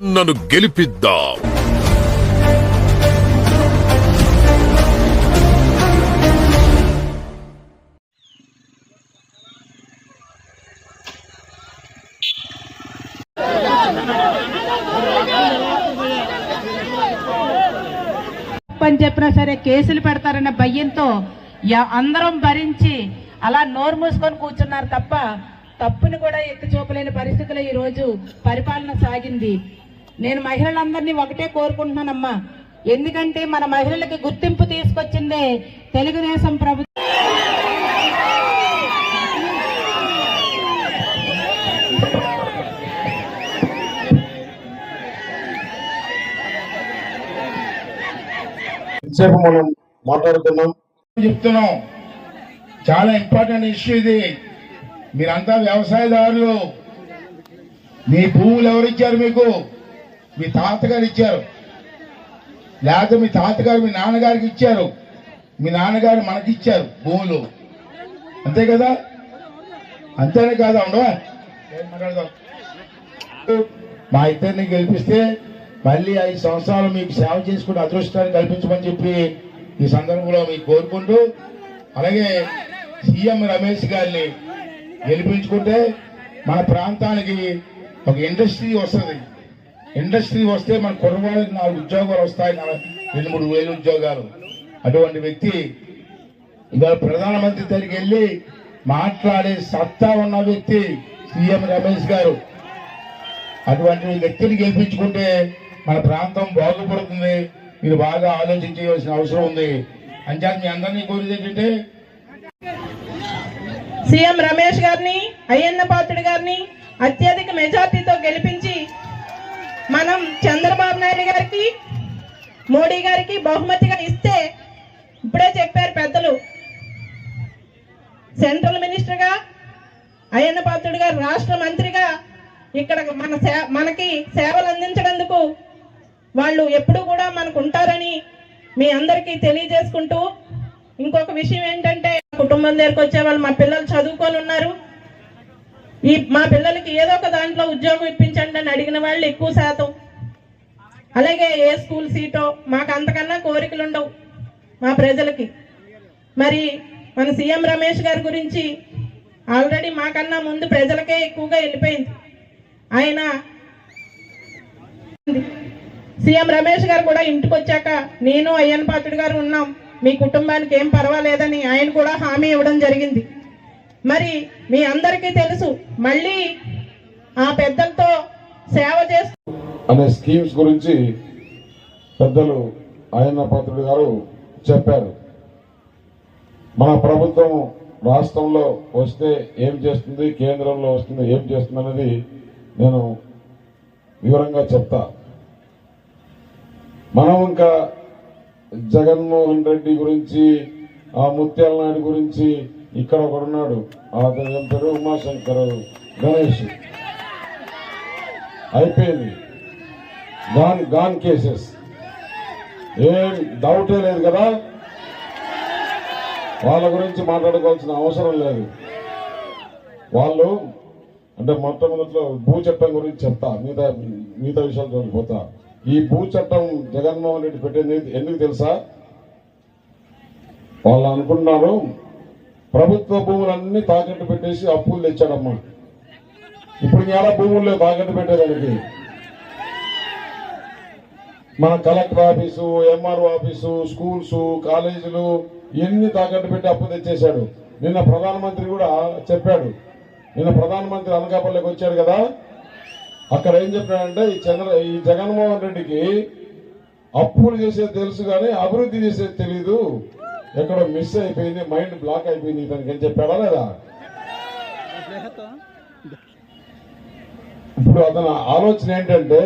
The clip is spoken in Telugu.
నన్ను గెలిపిద్దాం. అని చెప్పినా సరే కేసులు పెడతారన్న భయంతో అందరం భరించి అలా నోరు మూసుకొని కూర్చున్నారు తప్ప తప్పుని కూడా ఎత్తి చూపలేని పరిస్థితిలో ఈ రోజు పరిపాలన సాగింది. నేను మహిళలందరినీ ఒకటే కోరుకుంటున్నానమ్మా. ఎందుకంటే మన మహిళలకి గుర్తింపు తీసుకొచ్చిందే తెలుగుదేశం ప్రభుత్వం మనం మాట్లాడుకున్నాం చెప్తున్నాం. చాలా ఇంపార్టెంట్ ఇష్యూ ఇది. మీరంతా వ్యవసాయదారులు. మీ భూములు ఎవరు ఇచ్చారు మీకు? మీ తాతగారు ఇచ్చారు. లేకపోతే మీ తాతగారు మీ నాన్నగారికి ఇచ్చారు. మీ నాన్నగారు మనకి ఇచ్చారు భూములు. అంతే కదా? అంతేనే కాదా ఉండవా? మా ఇద్దరిని గెలిపిస్తే మళ్ళీ ఐదు సంవత్సరాలు మీకు సేవ చేసుకునే అదృష్టాన్ని కల్పించమని చెప్పి ఈ సందర్భంలో మీకు కోరుకుంటూ అలాగే సీఎం రమేష్ గారిని గెలిపించుకుంటే మన ప్రాంతానికి ఒక ఇండస్ట్రీ వస్తుంది. ఇండస్ట్రీ వస్తే మన కుర్రవాళ్ళకి నాలుగు ఉద్యోగాలు వస్తాయి రెండు మూడు వేలు ఉద్యోగాలు. అటువంటి వ్యక్తి ఇవాళ ప్రధానమంత్రి దగ్గరికి వెళ్ళి మాట్లాడే సత్తా ఉన్న వ్యక్తి సీఎం రమేష్ గారు. అటువంటి వ్యక్తిని గెలిపించుకుంటే మన ప్రాంతం బాగుపడుతుంది. మీరు బాగా ఆలోచించవలసిన అవసరం ఉంది. అంచేత మీ అందరినీ కోరేది ఏంటంటే సీఎం రమేష్ గారిని అయ్యన్న పాత్రుడు గారిని అత్యధిక మెజార్టీతో గెలిపించి మనం చంద్రబాబు నాయుడు గారికి మోడీ గారికి బహుమతిగా ఇస్తే ఇప్పుడే చెప్పారు పెద్దలు. సెంట్రల్ మినిస్టర్గా అయ్యన్న పాత్రుడు గారు రాష్ట్ర మంత్రిగా ఇక్కడ మన సే మనకి సేవలు అందించడందుకు వాళ్ళు ఎప్పుడు కూడా మనకు ఉంటారని మీ అందరికీ తెలియజేసుకుంటూ ఇంకొక విషయం ఏంటంటే కుటుంబం దగ్గరకు వచ్చే వాళ్ళు మా పిల్లలు చదువుకొని ఉన్నారు. ఈ మా పిల్లలకి ఏదో ఒక దాంట్లో ఉద్యోగం ఇప్పించండి అని అడిగిన వాళ్ళు ఎక్కువ శాతం. అలాగే ఏ స్కూల్ సీటో మాకు అంతకన్నా కోరికలు ఉండవు మా ప్రజలకి. మరి మన సీఎం రమేష్ గారి గురించి ఆల్రెడీ మాకన్నా ముందు ప్రజలకే ఎక్కువగా వెళ్ళిపోయింది. ఆయన సీఎం రమేష్ గారు కూడా ఇంటికి వచ్చాక నేను అయ్యన్ పాత్రుడు గారు ఉన్నాం. మీ కుటుంబానికి ఏం పర్వాలేదని ఆయన కూడా హామీ ఇవ్వడం జరిగింది. మరి మీ అందరికీ తెలుసు మళ్ళీ ఆ పెద్దలతో సేవ చేస్తూ అనే స్కీమ్స్ గురించి పెద్దలు ఆయన పాత్రుడు గారు చెప్పారు. మన ప్రభుత్వం రాష్ట్రంలో వస్తే ఏం చేస్తుంది కేంద్రంలో వస్తుంది ఏం చేస్తుంది అనేది నేను వివరంగా చెప్తా. మనం ఇంకా జగన్మోహన్ రెడ్డి గురించి ఆ ముత్యాల నాయుడు గురించి ఇక్కడ ఒకడున్నాడు. అతను ఏం పేరు ఉమాశంకర్ గణేష్. అయిపోయింది. గాన్ గాన్ కేసెస్ ఏం డౌటే లేదు కదా? వాళ్ళ గురించి మాట్లాడుకోవాల్సిన అవసరం లేదు. వాళ్ళు అంటే మొట్టమొదట్లో భూ చట్టం గురించి చెప్తా. మిగతా మిగతా విషయాలు పోతా ఈ భూ చట్టం జగన్మోహన్ రెడ్డి పెట్టింది ఎందుకు తెలుసా? వాళ్ళు అనుకున్నారు ప్రభుత్వ భూములన్నీ తాకట్టు పెట్టేసి అప్పులు తెచ్చాడమ్మా. ఇప్పుడు ఎలా భూముల్లో తాకట్టు పెట్టేదానికి. మన collector office MRO office schools కాలేజీలు ఎన్ని తాకట్టు పెట్టి అప్పు తెచ్చేశాడు? నిన్న ప్రధానమంత్రి కూడా చెప్పాడు. నిన్న ప్రధానమంత్రి అనకాపల్లికి వచ్చాడు కదా. అక్కడ ఏం చెప్పాడంటే ఈ చంద్ర ఈ జగన్మోహన్ రెడ్డికి అప్పులు చేసేది తెలుసు కానీ అభివృద్ధి చేసేది తెలీదు. ఎక్కడో మిస్ అయిపోయింది మైండ్ బ్లాక్ అయిపోయింది ఇతనికి అని చెప్పాడా లేదా? ఇప్పుడు అతని ఆలోచన ఏంటంటే